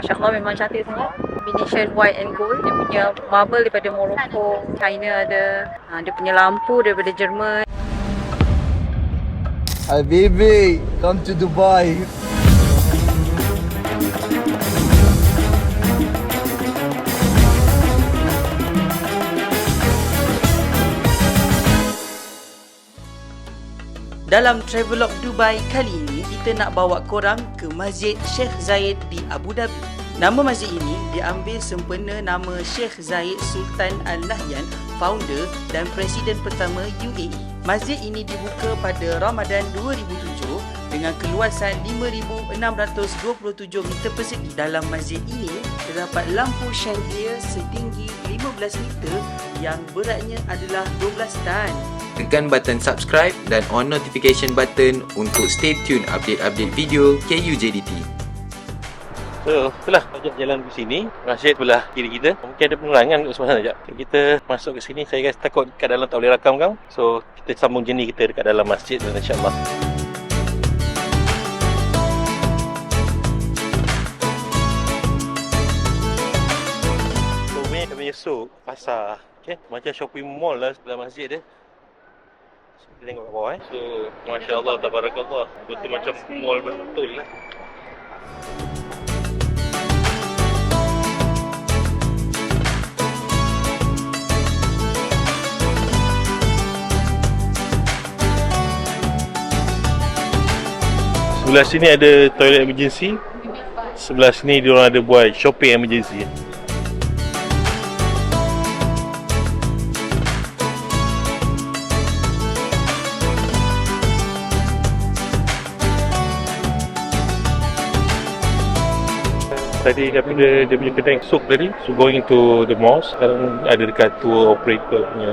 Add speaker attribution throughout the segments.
Speaker 1: Masya Allah memang cantik sangat. Combination white and gold. Dia punya marble daripada Morocco, China ada. Ha, dia punya lampu daripada Jerman.
Speaker 2: Habibi, come to Dubai.
Speaker 3: Dalam Travelog Dubai kali ini, kita nak bawa korang ke Masjid Sheikh Zayed di Abu Dhabi. Nama masjid ini diambil sempena nama Sheikh Zayed Sultan Al Nahyan, founder dan presiden pertama UAE. Masjid ini dibuka pada Ramadan 2007 dengan keluasan 5,627 meter persegi. Dalam masjid ini terdapat lampu chandelier setinggi 15 meter yang beratnya adalah 12 tan.
Speaker 4: Tekan button subscribe dan on notification button untuk stay tune update-update video KUJDT.
Speaker 5: So, itulah ajak jalan ke sini. Masjid sebelah kiri kita. Mungkin ada penerangan kat sebelah sekejap. Kita masuk ke sini. Saya guys takut kat dalam tak boleh rakam kan. So, kita sambung jenis kita dekat dalam masjid dan insyaAllah. So, ni kami esok pasar. Okay. Macam shopping mall lah sebelah masjid dia. So, kita tengok kat bawah eh. So, Masya Allah, tabarakallah. Betul macam mall betul lah. Sebelah sini ada toilet emergency. Sebelah sini dia orang ada buat shopping emergency. Tadi daripada dia punya kedai soap tadi So going to the mall Sekarang ada dekat tour operator punya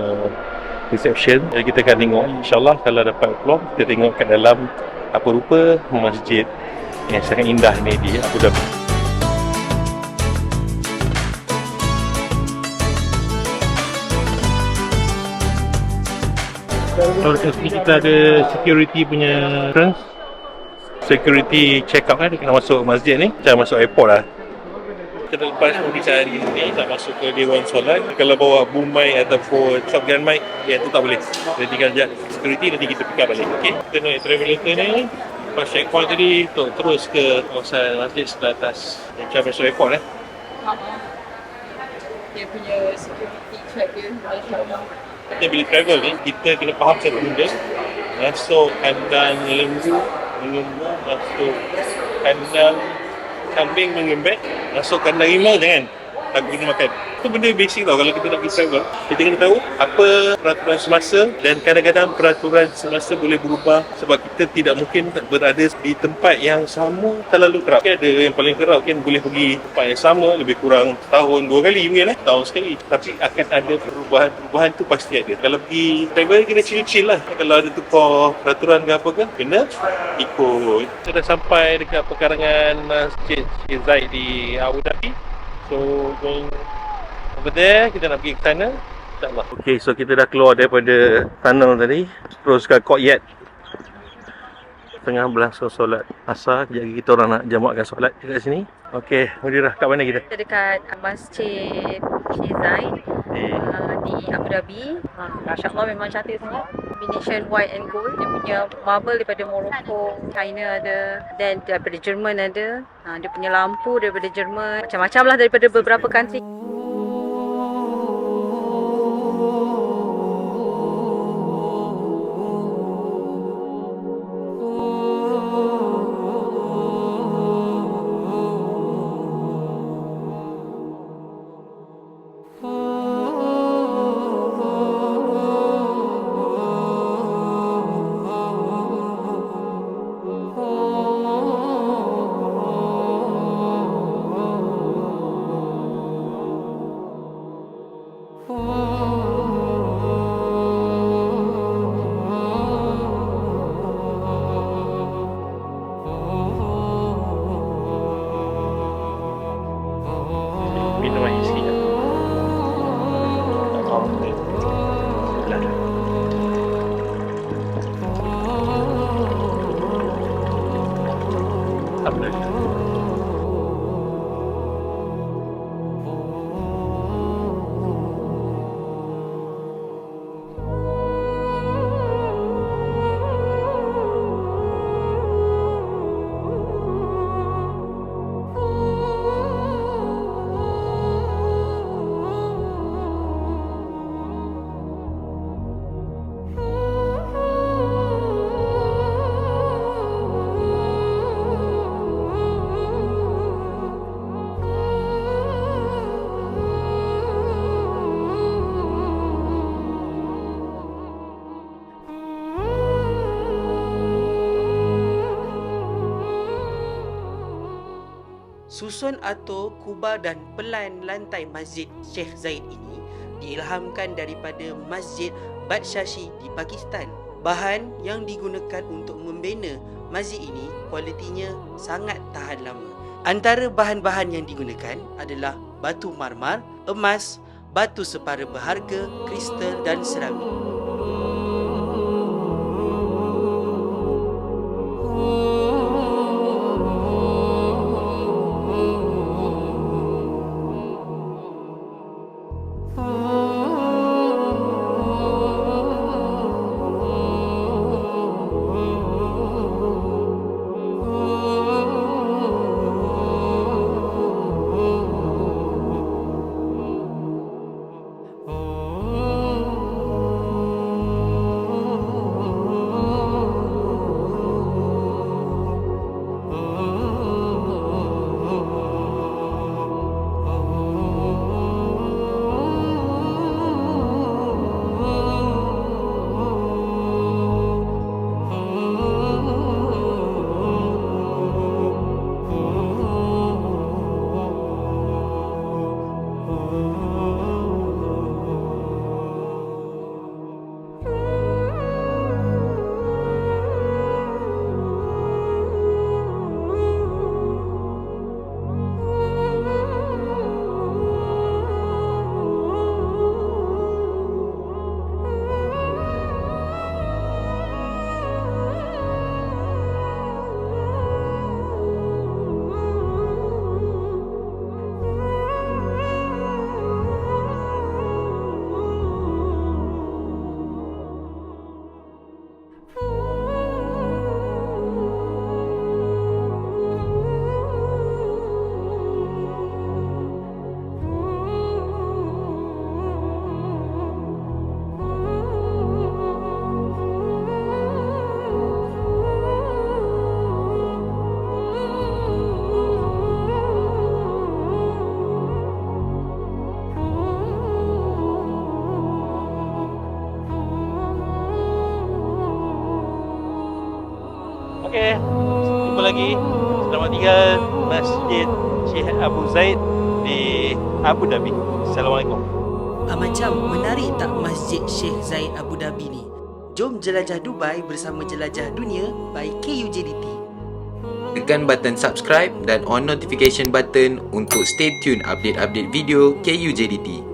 Speaker 5: reception. Jadi kita akan tengok InsyaAllah kalau dapat keluar Kita tengok kat dalam Apa rupa masjid Yang sangat indah ni di Abu Dhabi. Kalau dekat sini kita ada security punya entrance. Security check out kan Dia kena masuk masjid ni. Macam masuk airport lah kita lepas pemeriksaan hari ini tak masuk ke Dewan Solat. Kalau bawa boom mic ataupun shotgun mic yang tu tak boleh. Jadi tinggal jap security nanti kita pick up balik ok kita naik travelator ni lepas checkpoint tadi untuk terus ke kawasan masjid sebelah atas. Macam masuk airport eh?
Speaker 1: Dia punya security check dia.
Speaker 5: Kita bila travel ni kita kena faham satu benda. Masuk kandang lembu lembu masuk kandang kambing mengembek masukkan lagi mau dengan takut kena makan. Itu benda basic tau kalau kita nak pergi travel kita kena tahu apa peraturan semasa dan kadang-kadang peraturan semasa boleh berubah sebab kita tidak mungkin berada di tempat yang sama terlalu kerap. Mungkin ada yang paling kerap kan boleh pergi tempat yang sama lebih kurang tahun dua kali mungkin eh tahun sekali. Tapi akan ada perubahan-perubahan tu pasti ada. Kalau pergi travel kena chill-chill lah. Kalau ada tukar peraturan ke apa ke kena ikut. Kita dah sampai dekat pekarangan Masjid Zaid di Abu Dhabi So going over there kita nak pergi ke sana? InsyaAllah Okay so kita dah keluar daripada tunnel tadi. Terus ke courtyard Tengah berlangsung solat asar. Kejap lagi kita orang nak jamakkan solat dekat sini. Okay Mudirah kat mana kita?
Speaker 1: Kita dekat Masjid Zayed
Speaker 5: Di
Speaker 1: uh, di Abu Dhabi. Ha, Masya Allah memang cantik sangat. Combination white and gold. Dia punya marble daripada Morocco, China ada. Dan daripada Jerman ada. Ha, dia punya lampu daripada Jerman. Macam-macam lah daripada beberapa country.
Speaker 5: আপনার
Speaker 3: Susun atau kubah dan pelan lantai Masjid Sheikh Zaid ini diilhamkan daripada Masjid Badshashi di Pakistan. Bahan yang digunakan untuk membina masjid ini kualitinya sangat tahan lama. Antara bahan-bahan yang digunakan adalah batu marmar, emas, batu separa berharga, kristal dan seramik.
Speaker 5: Okey, jumpa lagi. Selamat tinggal Masjid Syekh Abu Zaid di Abu Dhabi. Assalamualaikum.
Speaker 3: Ah, macam menarik tak Masjid Sheikh Zaid Abu Dhabi ni? Jom jelajah Dubai bersama Jelajah Dunia by KUJDT.
Speaker 4: Tekan button subscribe dan on notification button untuk stay tune update-update video KUJDT.